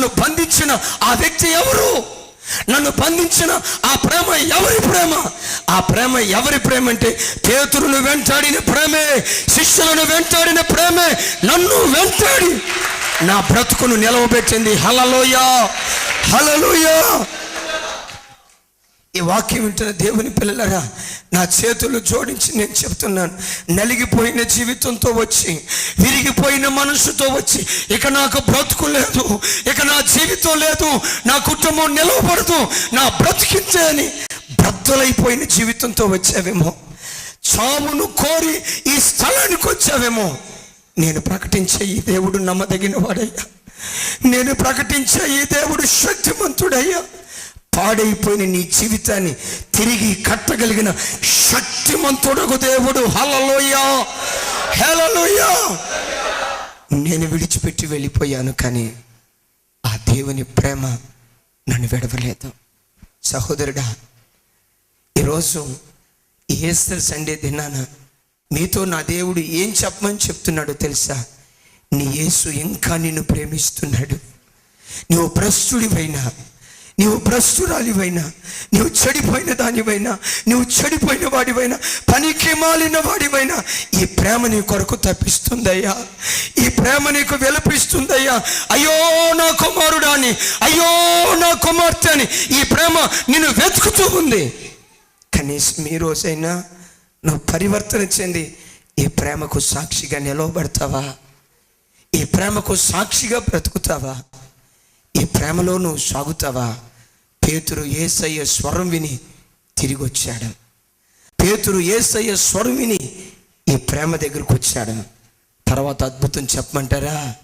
నన్ను బంధించిన ఆ వ్యక్తి ఎవరు? నన్ను బంధించిన ఆ ప్రేమ ఎవరి ప్రేమ? ఆ ప్రేమ ఎవరి ప్రేమ అంటే పేతురును వెంటాడిన ప్రేమే శిష్యులను వెంటాడిన ప్రేమే నన్ను వెంటాడి నా బ్రతుకును నిలవబెట్టింది. హలలోయ హలలోయ ఈ వాక్యం వింటున్న దేవుని పిల్లలరా నా చేతులు జోడించి నేను చెప్తున్నాను. నలిగిపోయిన జీవితంతో వచ్చి విరిగిపోయిన మనసుతో వచ్చి ఇక నాకు బ్రతుకు లేదు ఇక నా జీవితం లేదు నా కుటుంబం నిలవబడదు నా బ్రతికించే అని బ్రద్దలైపోయిన జీవితంతో వచ్చావేమో. చావును కోరి ఈ స్థలానికి వచ్చావేమో. నేను ప్రకటించే ఈ దేవుడు నమ్మదగిన వాడయ్యా. నేను ప్రకటించే ఈ దేవుడు శక్తిమంతుడయ్యా. పాడైపోయిన నీ జీవితాన్ని తిరిగి కట్టగలిగిన శక్తిమంతుడకు దేవుడు. హలలోయా హలలోయ నేను విడిచిపెట్టి వెళ్ళిపోయాను కానీ ఆ దేవుని ప్రేమ నన్ను విడవలేదు. సహోదరుడా ఈరోజు ఈస్టర్ సండే దినాన మీతో నా దేవుడు ఏం చెప్పమని చెప్తున్నాడో తెలుసా? నీ యేసు ఇంకా నిన్ను ప్రేమిస్తున్నాడు. నువ్వు భ్రష్టుడివైనా నీవు భ్రష్టురాలివైనా నీవు చెడిపోయిన దానివైనా నువ్వు చెడిపోయిన వాడివైనా పనికి మాలిన వాడివైనా ఈ ప్రేమ నీ కొరకు తప్పిస్తుందయ్యా. ఈ ప్రేమ నీకు విలపిస్తుందయ్యా. అయ్యో నా కుమారుడా అని అయ్యో నా కుమార్తె అని ఈ ప్రేమ నిన్ను వెతుకుతూ ఉంది. కనీసం ఈ రోజైనా నువ్వు పరివర్తన చెంది ఈ ప్రేమకు సాక్షిగా నిలవబడతావా? ఈ ప్రేమకు సాక్షిగా బ్రతుకుతావా? ఈ ప్రేమలో నువ్వు సాగుతావా? పేతురు ఏసయ్య స్వరం విని తిరిగి వచ్చాడు పేతురు ఏసయ్య స్వరం విని ఈ ప్రేమ దగ్గరకు వచ్చాడు. తర్వాత అద్భుతం చెప్పమంటారా?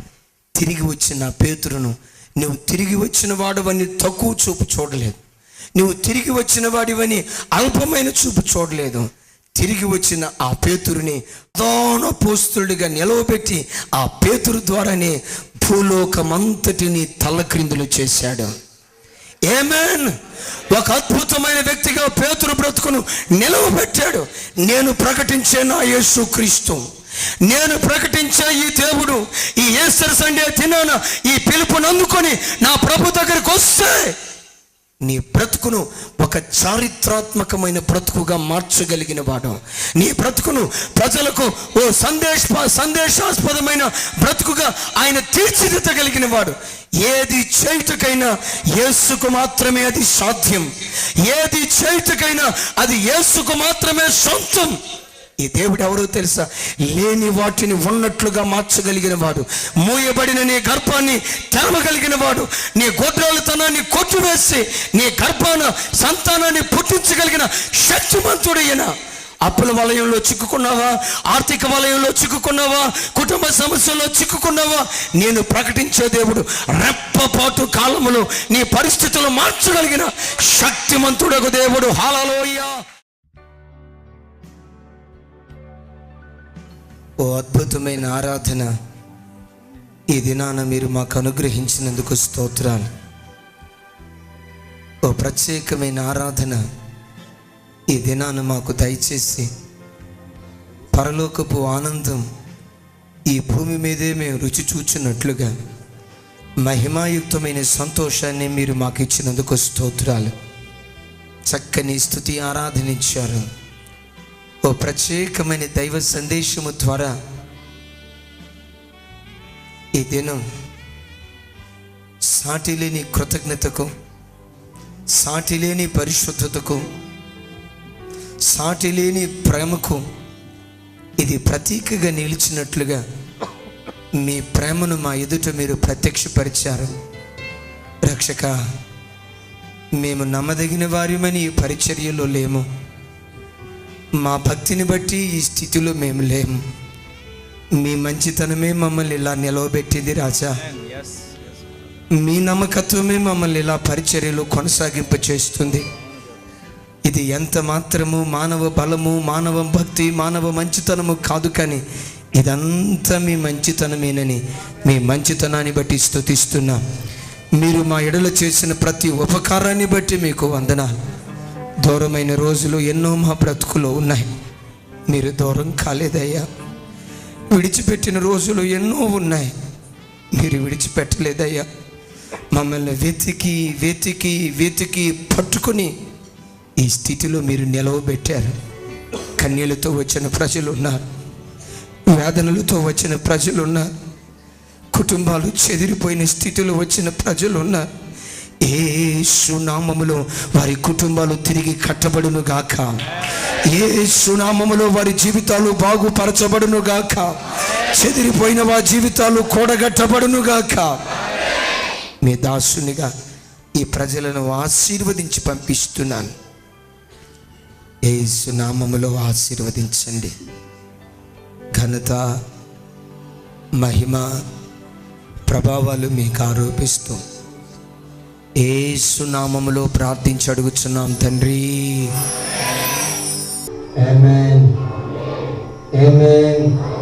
తిరిగి వచ్చిన పేతురును నువ్వు తిరిగి వచ్చిన వాడవని తక్కువ చూపు చూడలేదు. నువ్వు తిరిగి వచ్చిన వాడివని అల్పమైన చూపు చూడలేదు. తిరిగి వచ్చిన ఆ పేతురుని ప్రధాన పోస్తుడిగా నిలవబెట్టి ఆ పేతురు ద్వారానే భూలోకమంతటిని తలక్రిందులు చేశాడు. ఏమేన్ ఒక అద్భుతమైన వ్యక్తిగా పేతురు బ్రతుకును నిలవబెట్టాడు. నేను ప్రకటించే నా యేసు క్రీస్తు. నేను ప్రకటించే ఈ దేవుడు ఈ ఏసర్ సండే తినాన ఈ పిలుపునందుకొని నా ప్రభు దగ్గరికి వస్తే నీ బ్రతుకును ఒక చారిత్రాత్మకమైన బ్రతుకుగా మార్చగలిగిన వాడు. నీ బ్రతుకును ప్రజలకు ఓ సందేశ సందేశాస్పదమైన బ్రతుకుగా ఆయన తీర్చిదిద్దగలిగిన వాడు. ఏది చేయుటకైనా యేసుకు మాత్రమే అది సాధ్యం. ఏది చేయుటకైనా అది యేసుకు మాత్రమే సొంతం. ఈ దేవుడు ఎవరో తెలుసా? లేని వాటిని ఉన్నట్లుగా మార్చగలిగిన వాడు. మూయబడిన నీ గర్భాన్ని తెరవగలిగిన వాడు. నీ గోత్రాలతనాన్ని కొట్టివేసి నీ గర్భాన సంతానాన్ని పుట్టించగలిగిన శక్తిమంతుడైన అప్పుల వలయంలో చిక్కుకున్నావా? ఆర్థిక వలయంలో చిక్కుకున్నావా? కుటుంబ సమస్యల్లో చిక్కుకున్నావా? నేను ప్రకటించే దేవుడు రెప్పపాటు కాలములో నీ పరిస్థితులు మార్చగలిగిన శక్తిమంతుడకు దేవుడు. హాలలోయ ఓ అద్భుతమైన ఆరాధన ఈ దినాన మీరు మాకు అనుగ్రహించినందుకు స్తోత్రాలు. ఓ ప్రత్యేకమైన ఆరాధన ఈ దినాన మాకు దయచేసి పరలోకపు ఆనందం ఈ భూమి మీదే మేము రుచి చూచినట్లుగా మహిమాయుక్తమైన సంతోషాన్ని మీరు మాకు ఇచ్చినందుకు స్తోత్రాలు. చక్కని స్థుతి ఆరాధనించారు ఇచ్చారు ఓ ప్రత్యేకమైన దైవ సందేశము ద్వారా ఈ దినం సాటి లేని కృతజ్ఞతకు సాటి లేని పరిశుద్ధతకు సాటి లేని ప్రేమకు ఇది ప్రతీకగా నిలిచినట్లుగా మీ ప్రేమను మా ఎదుట మీరు ప్రత్యక్షపరిచారు. రక్షక మేము నమ్మదగిన వారిమని ఈ పరిచర్యలో లేము. మా భక్తిని బట్టి ఈ స్థితిలో మేము లేము. మీ మంచితనమే మమ్మల్ని ఇలా నిలవబెట్టింది రాజా. మీ నమ్మకత్వమే మమ్మల్ని ఇలా పరిచర్యలు కొనసాగింప చేస్తుంది ఇది ఎంత మాత్రము మానవ బలము మానవ భక్తి మానవ మంచితనము కాదు కానీ ఇదంతా మీ మంచితనమేనని మీ మంచితనాన్ని బట్టి స్తుతిస్తున్నాం. మీరు మా ఎడల చేసిన ప్రతి ఉపకారాన్ని బట్టి మీకు వందనాలు. దూరమైన రోజులు ఎన్నో మా బ్రతుకులో ఉన్నాయి. మీరు దూరం కాలేదయ్యా. విడిచిపెట్టిన రోజులు ఎన్నో ఉన్నాయి. మీరు విడిచిపెట్టలేదయ్యా. మమ్మల్ని వెతికి వెతికి వెతికి పట్టుకొని ఈ స్థితిలో మీరు నిలవబెట్టారు. కన్యలతో వచ్చిన ప్రజలు ఉన్నారు వేదనలతో వచ్చిన ప్రజలు ఉన్నారు కుటుంబాలు చెదిరిపోయిన స్థితిలో వచ్చిన ప్రజలు ఉన్నారు ఏ సునామములో వారి కుటుంబాలు తిరిగి కట్టబడును గాక. ఏ సునామములో వారి జీవితాలు బాగుపరచబడును గాక. చెదిరిపోయిన వారి జీవితాలు కూడగట్టబడును గాక. మీ దాసునిగా ఈ ప్రజలను ఆశీర్వదించి పంపిస్తున్నాను ఏ సునామములో ఆశీర్వదించండి ఘనత మహిమ ప్రభావాలు మీకు ఆరోపిస్తూ ఏ సునామములో ప్రార్థించి అడుగుచున్నాం తండ్రి Amen. Amen.